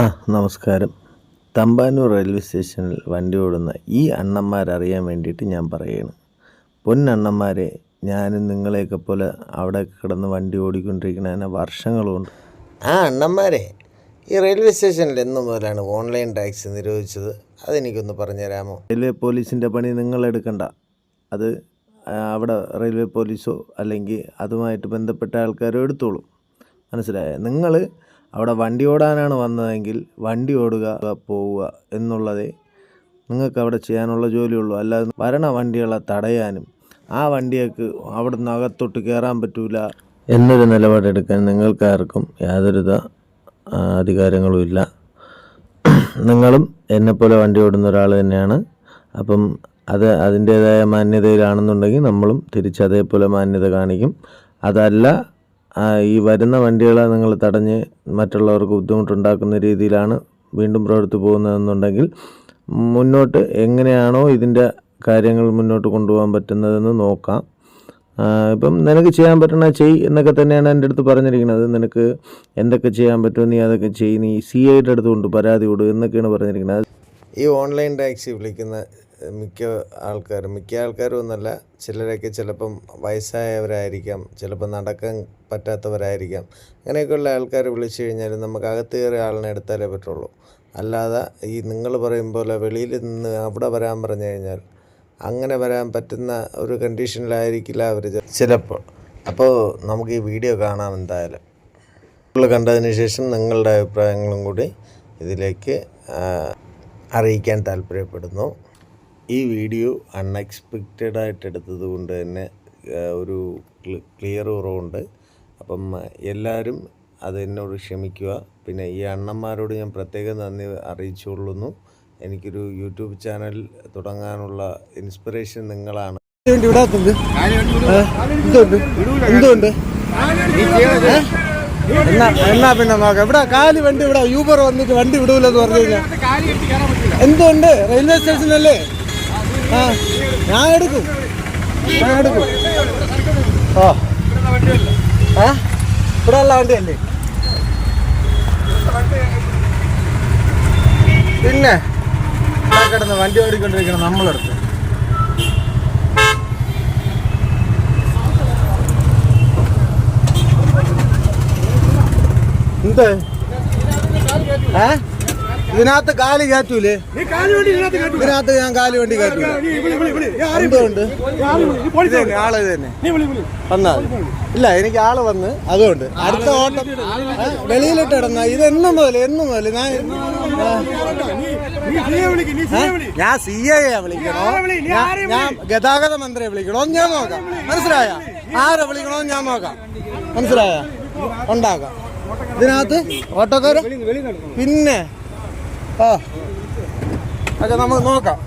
ആ നമസ്കാരം. തമ്പാനൂർ റെയിൽവേ സ്റ്റേഷനിൽ വണ്ടി ഓടുന്ന ഈ അണ്ണന്മാരറിയാൻ വേണ്ടിയിട്ട് ഞാൻ പറയുകയാണ് പൊന്നണ്ണന്മാരെ ഞാനും നിങ്ങളെയൊക്കെ പോലെ അവിടെ കിടന്ന് വണ്ടി ഓടിക്കൊണ്ടിരിക്കുന്നതിന് വർഷങ്ങളുണ്ട്. ആ അണ്ണന്മാരെ ഈ റെയിൽവേ സ്റ്റേഷനിൽ എന്ന് മുതലാണ് ഓൺലൈൻ ടാക്സി നിരോധിച്ചത്. അതെനിക്കൊന്ന് പറഞ്ഞു തരാമോ റെയിൽവേ പോലീസിന്റെ പണി നിങ്ങൾ എടുക്കണ്ട. അത് അവിടെ റെയിൽവേ പോലീസോ അല്ലെങ്കിൽ അതുമായിട്ട് ബന്ധപ്പെട്ട ആൾക്കാരോ എടുത്തോളും. മനസ്സിലായോ? നിങ്ങൾ അവിടെ വണ്ടി ഓടാനാണ് വന്നതെങ്കിൽ വണ്ടി ഓടുക പോവുക എന്നുള്ളതേ നിങ്ങൾക്ക് അവിടെ ചെയ്യാനുള്ള ജോലിയുള്ളൂ. അല്ലാതെ വരണ വണ്ടികളെ തടയാനും ആ വണ്ടിയൊക്കെ അവിടെ നിന്ന് അകത്തോട്ട് കയറാൻ പറ്റൂല എന്നൊരു നിലപാടെടുക്കാൻ നിങ്ങൾക്കാർക്കും യാതൊരുവിധ അധികാരങ്ങളും അധികാരങ്ങളുമില്ല നിങ്ങളും എന്നെപ്പോലെ വണ്ടി ഓടുന്ന ഒരാൾ തന്നെയാണ്. അപ്പം അത് അതിന്റേതായ മാന്യതയിലാണെന്നുണ്ടെങ്കിൽ നമ്മളും തിരിച്ച് അതേപോലെ മാന്യത കാണിക്കും. അതല്ല ഈ വരുന്ന വണ്ടികളെ നിങ്ങൾ തടഞ്ഞ് മറ്റുള്ളവർക്ക് ബുദ്ധിമുട്ടുണ്ടാക്കുന്ന രീതിയിലാണ് വീണ്ടും പ്രവർത്തി പോകുന്നതെന്നുണ്ടെങ്കിൽ മുന്നോട്ട് എങ്ങനെയാണോ ഇതിന്റെ കാര്യങ്ങൾ മുന്നോട്ട് കൊണ്ടുപോകാൻ പറ്റുന്നതെന്ന് നോക്കാം. ഇപ്പം നിനക്ക് ചെയ്യാൻ പറ്റണ ചെയ് എന്നൊക്കെ തന്നെയാണ് എന്റെ അടുത്ത് പറഞ്ഞിരിക്കുന്നത്. നിനക്ക് എന്തൊക്കെ ചെയ്യാൻ പറ്റുമോ നീ അതൊക്കെ ചെയ്. നീ സി ഐയുടെ അടുത്ത് കൊണ്ട് പരാതി കൊടു എന്നൊക്കെയാണ് പറഞ്ഞിരിക്കുന്നത്. ഈ ഓൺലൈൻ ടാക്സി വിളിക്കുന്ന മിക്ക ആൾക്കാരും മിക്ക ആൾക്കാരും ഒന്നല്ല ചിലരൊക്കെ ചിലപ്പം വയസ്സായവരായിരിക്കാം ചിലപ്പം നടക്കാൻ പറ്റാത്തവരായിരിക്കാം. അങ്ങനെയൊക്കെയുള്ള ആൾക്കാർ വിളിച്ചു കഴിഞ്ഞാൽ നമുക്ക് അകത്ത് കയറിയ ആളിനെ എടുത്താലേ പറ്റുള്ളൂ. അല്ലാതെ ഈ നിങ്ങൾ പറയും പോലെ വെളിയിൽ നിന്ന് അവിടെ വരാൻ പറഞ്ഞു കഴിഞ്ഞാൽ അങ്ങനെ വരാൻ പറ്റുന്ന ഒരു കണ്ടീഷനിലായിരിക്കില്ല അവർ ചിലപ്പോൾ. അപ്പോൾ നമുക്ക് ഈ വീഡിയോ കാണാം എന്തായാലും. നിങ്ങൾ കണ്ടതിന് ശേഷം നിങ്ങളുടെ അഭിപ്രായങ്ങളും കൂടി ഇതിലേക്ക് അറിയിക്കാൻ താല്പര്യപ്പെടുന്നു. ഈ വീഡിയോ അൺഎക്സ്പെക്റ്റഡ് ആയിട്ട് എടുത്തത് കൊണ്ട് തന്നെ ഒരു ക്ലിയർ കുറവുണ്ട് അപ്പം എല്ലാവരും അതെന്നോട് ക്ഷമിക്കുക. പിന്നെ ഈ അണ്ണന്മാരോട് ഞാൻ പ്രത്യേകം നന്ദി അറിയിച്ചുകൊള്ളുന്നു. എനിക്കൊരു യൂട്യൂബ് ചാനൽ തുടങ്ങാനുള്ള ഇൻസ്പിറേഷൻ നിങ്ങളാണ്. എന്തുണ്ട്? എന്നാ എന്നാ പിന്നെ നോക്കാം. ഇവിടെ കാലി വണ്ടി ഇവിടെ യൂബർ വന്നിട്ട് വണ്ടി വിടൂലെന്ന് പറഞ്ഞു കഴിഞ്ഞാൽ എന്തുണ്ട്? റെയിൽവേ സ്റ്റേഷനല്ലേ? ഞാൻ എടുക്കും. ഞാൻ എടുക്കും. ആ. ഏ ഇവിടെ ഉള്ള വണ്ടിയല്ലേ പിന്നെ കിടന്ന് വണ്ടി ഓടിക്കൊണ്ടിരിക്കണം നമ്മളെടുത്ത്. എന്ത്? ഏ? ഇതിനകത്ത് കാലി കയറ്റൂലേ? ഇതിനകത്ത് ഞാൻ കാലി വണ്ടി കയറ്റൂല. എന്തുകൊണ്ട്? ആൾ തന്നെ വന്നാ? ഇല്ല എനിക്ക് ആൾ വന്ന് അതുകൊണ്ട്. അടുത്ത ഓട്ടം വെളിയിലോട്ട് ഇടന്ന. ഇത് എന്നും മുതൽ എന്നും മുതൽ ഞാൻ? ഞാൻ സി ഐ വിളിക്കണോ? ഞാൻ- ഞാൻ ഗതാഗത മന്ത്രിയെ വിളിക്കണോ? ഞാൻ നോക്കാം. മനസ്സിലായ? ആരെ വിളിക്കണോ? ഞാൻ നോക്കാം. മനസ്സിലായ? ഉണ്ടാക്കാം. ഇതിനകത്ത് ഓട്ടോക്കാര് പിന്നെ ആ. അതെ നമുക്ക് നോക്കാം.